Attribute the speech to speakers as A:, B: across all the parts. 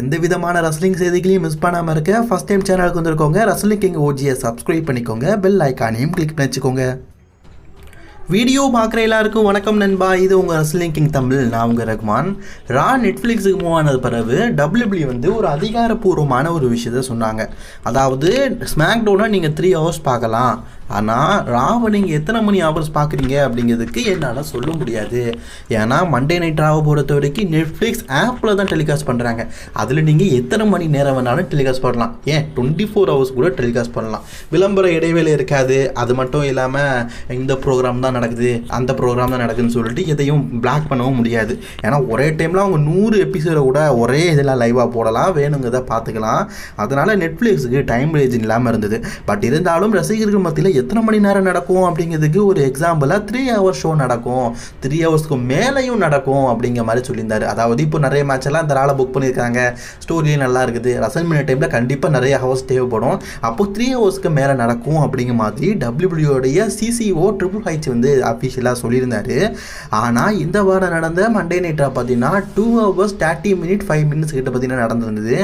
A: எந்த விதமான ரஸ்லிங் செய்திகளையும் மிஸ் பண்ணாமல் இருக்க ஃபஸ்ட் டைம் சேனலுக்கு வந்திருக்கோங்க ரஸ்லிங் கிங் ஓஜியை சப்ஸ்கிரைப் பண்ணிக்கோங்க பெல் ஐக்கானையும் கிளிக் பண்ணி வச்சுக்கோங்க வீடியோ பார்க்குற எல்லாருக்கும் வணக்கம் நண்பா இது உங்கள் ரஸ்லிங் கிங் தமிழ் நான் உங்கள் ரகுமான். ரா நெட்ஃப்ளிக்ஸுக்கு மூவ் ஆனது பிறகு டபிள்யூபிள்யூ வந்து ஒரு அதிகாரப்பூர்வமான ஒரு விஷயத்த சொன்னாங்க. அதாவது ஸ்மாக்டோனை நீங்கள் த்ரீ ஹவர்ஸ் பார்க்கலாம். ஆனால் ராவை நீங்கள் எத்தனை மணி ஹவர்ஸ் பார்க்குறீங்க அப்படிங்கிறதுக்கு என்னால் சொல்ல முடியாது. ஏன்னா மண்டே நைட் ராவை பொறுத்த வரைக்கும் நெட்ஃப்ளிக்ஸ் ஆப்பில் தான் டெலிகாஸ்ட் பண்ணுறாங்க அதில் நீங்கள் எத்தனை மணி நேரம் வேணாலும் டெலிகாஸ்ட் பண்ணலாம். ஏன்? டுவெண்ட்டி ஃபோர் ஹவர்ஸ் கூட டெலிகாஸ்ட் பண்ணலாம். விளம்பர இடைவேளை இருக்காது. அது மட்டும் இல்லாமல் இந்த ப்ரோக்ராம் தான் நடக்குது அந்த ப்ரோக்ராம் தான் நடக்குதுன்னு சொல்லிட்டு எதையும் பிளாக் பண்ணவும் முடியாது. ஏன்னா ஒரே டைமில் அவங்க நூறு எபிசோட கூட ஒரே இதெல்லாம் லைவாக போடலாம் வேணுங்கிறத பார்த்துக்கலாம். அதனால் நெட்ஃப்ளிக்ஸுக்கு டைம் ரேஜ் இல்லாமல் இருந்தது. பட் இருந்தாலும் ரசிகர்கள் மத்தியில் எத்தனை மணி நேரம் நடக்கும் அப்படிங்கிறதுக்கு ஒரு எக்ஸாம்பிளாக த்ரீ ஹவர் ஷோ நடக்கும். த்ரீ ஹவர்ஸ்க்கு மேலேயும் நடக்கும் அப்படிங்கிற மாதிரி சொல்லியிருந்தார். அதாவது இப்போ நிறைய மேட்ச் எல்லாம் இந்த ஆளை புக் பண்ணியிருக்காங்க. ஸ்டோரியும் நல்லா இருக்குது. ரசல்மின டைமில் கண்டிப்பாக நிறைய ஹவர்ஸ் தேவைப்படும். அப்போ த்ரீ ஹவர்ஸ்க்கு மேலே நடக்கும் அப்படிங்கிற மாதிரி டபிள்யூபிள்யூடைய சிசிஓ ட்ரிபிள் ஹைச் வந்து அஃபிஷியலாக சொல்லியிருந்தாரு. ஆனால் இந்த வாரம் நடந்த மண்டே நைட்டாக பார்த்தீங்கன்னா two hours thirty minute five minutes கிட்ட பார்த்தீங்கன்னா நடந்திருந்தது.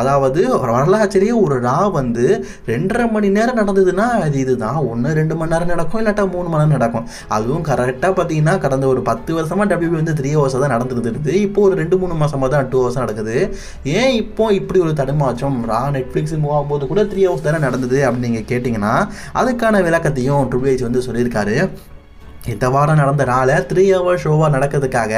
A: அதாவது வரலாற்றிலேயே ஒரு ரா வந்து ரெண்டரை மணி நேரம் நடந்ததுன்னா அது இதுதான். ஒன்று ரெண்டு மணி நேரம் நடக்கும் இல்லாட்டா மூணு மணி நேரம் நடக்கும். அதுவும் கரெக்டாக பார்த்தீங்கன்னா கடந்த ஒரு பத்து வருஷமாக டபிள்யூ வந்து த்ரீ ஹவர்ஸ் தான் நடந்துருந்துருது இப்போ ஒரு ரெண்டு மூணு மாதமாக தான் டூ ஹவர்ஸ் நடக்குது. ஏன் இப்போ இப்படி ஒரு தடுமாச்சம் ரா நெட்ஃப்ளிக்ஸ் மூவ் ஆகும்போது கூட த்ரீ ஹவர்ஸ் தானே நடந்தது அப்படின்னு நீங்கள் கேட்டிங்கன்னா அதுக்கான விளக்கத்தையும் ட்ரிபிள் வந்து சொல்லியிருக்காரு. இந்த வாரம் நடந்த நாளை த்ரீ ஹவர் ஷோவாக நடக்கிறதுக்காக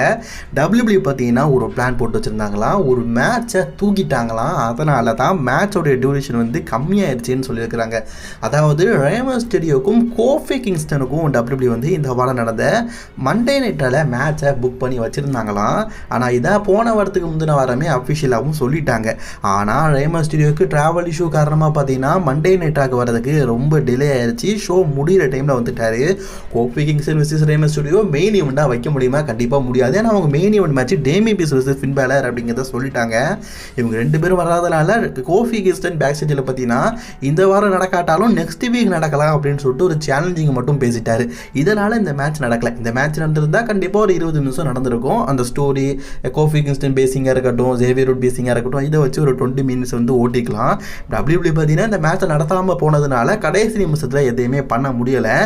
A: டபிள்யூபிள்யூ பார்த்தீங்கன்னா ஒரு பிளான் போட்டு வச்சுருந்தாங்களாம். ஒரு மேட்ச்சை தூக்கிட்டாங்களாம். அதனால தான் மேட்சோடைய டியூரேஷன் வந்து கம்மியாயிருச்சுன்னு சொல்லியிருக்கிறாங்க. அதாவது ரேமர் ஸ்டேடியோக்கும் கோஃபி கிங்ஸ்டனுக்கும் டபிள்யூபிள்யூ வந்து இந்த வாரம் நடந்த மண்டே நைட்டில் மேட்சை புக் பண்ணி வச்சுருந்தாங்களாம். ஆனால் இதை போன வாரத்துக்கு முந்தின வாரமே அஃபிஷியலாகவும் சொல்லிட்டாங்க. ஆனால் ரேமர் ஸ்டுடியோக்கு ட்ராவல் இஷ்யூ காரணமாக பார்த்தீங்கன்னா மண்டே நைட்டாக வர்றதுக்கு ரொம்ப டிலே ஆயிடுச்சு ஷோ முடிகிற டைமில் வந்துட்டார். கோஃபி கிங்ஸ் விசஸ் ரேமஸ் ஸ்டுடியோ மெயின் ஈவெண்ட்டாக வைக்க முடியுமா? கண்டிப்பாக முடியாது. ஏன்னா அவங்க மெயின் ஈவெண்ட் மேட்ச் டேமி பிஸ் விசஸ் ஃபின் பேலர் அப்படிங்கிறத சொல்லிட்டாங்க. இவங்க ரெண்டு பேரும் வராதனால கோஃபி கிஸ்டன் பேக் ஸ்டேஜில் பார்த்தீங்கன்னா இந்த வாரம் நடக்காட்டாலும் நெக்ஸ்ட் வீக் நடக்கலாம் அப்படின்னு சொல்லிட்டு ஒரு சேலஞ்சிங் மட்டும் பேசிட்டாரு. இதனால் இந்த மேட்ச் நடக்கலை. இந்த மேட்ச் நடந்திருந்தால் கண்டிப்பாக ஒரு இருபது நிமிஷம் நடந்திருக்கும். அந்த ஸ்டோரி கோஃபி கிங்ஸ்டன் பேசிங்காக இருக்கட்டும் ஜேவியர் ரூட் பேசிங்காக இருக்கட்டும் இதை வச்சு ஒரு டுவெண்ட்டி மினிட்ஸ் வந்து ஓட்டிக்கலாம். டபிள்யூபிள்யூ பார்த்தீங்கன்னா இந்த மேட்ச்சை நடத்தாமல் போனதுனால கடைசி நிமிஷத்தில் எதையுமே பண்ண முடியலை.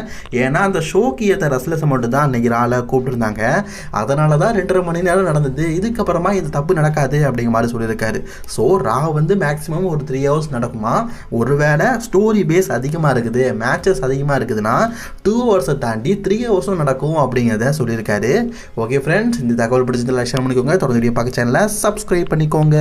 A: ஏன்னா அந்த ஷோக்கு ஏற்ற ரஸ்லஸை மட்டும் தான் அன்றைக்கி ஆளை கூப்பிட்டுருந்தாங்க. அதனால தான் ரெண்டரை மணி நேரம் நடந்தது. இதுக்கப்புறமா இது தப்பு நடக்காது அப்படிங்கிற மாதிரி சொல்லியிருக்காரு. ஸோ ரா வந்து மேக்ஸிமம் ஒரு த்ரீ ஹவர்ஸ் நடக்குமா? ஒருவேளை ஸ்டோரி பேஸ் அதிகமாக இருக்குது மேட்சஸ் அதிகமாக இருக்குதுன்னா டூ ஹவர்ஸை தாண்டி த்ரீ ஹவர்ஸும் நடக்கும் அப்படிங்கிறத சொல்லியிருக்காரு. ஓகே ஃப்ரெண்ட்ஸ் இந்த தகவல் பிடிச்சதில் ஷேர் பண்ணிக்கோங்க. தொடர்ந்து வீடியோ பார்க்க சேனலை சப்ஸ்கிரைப் பண்ணிக்கோங்க.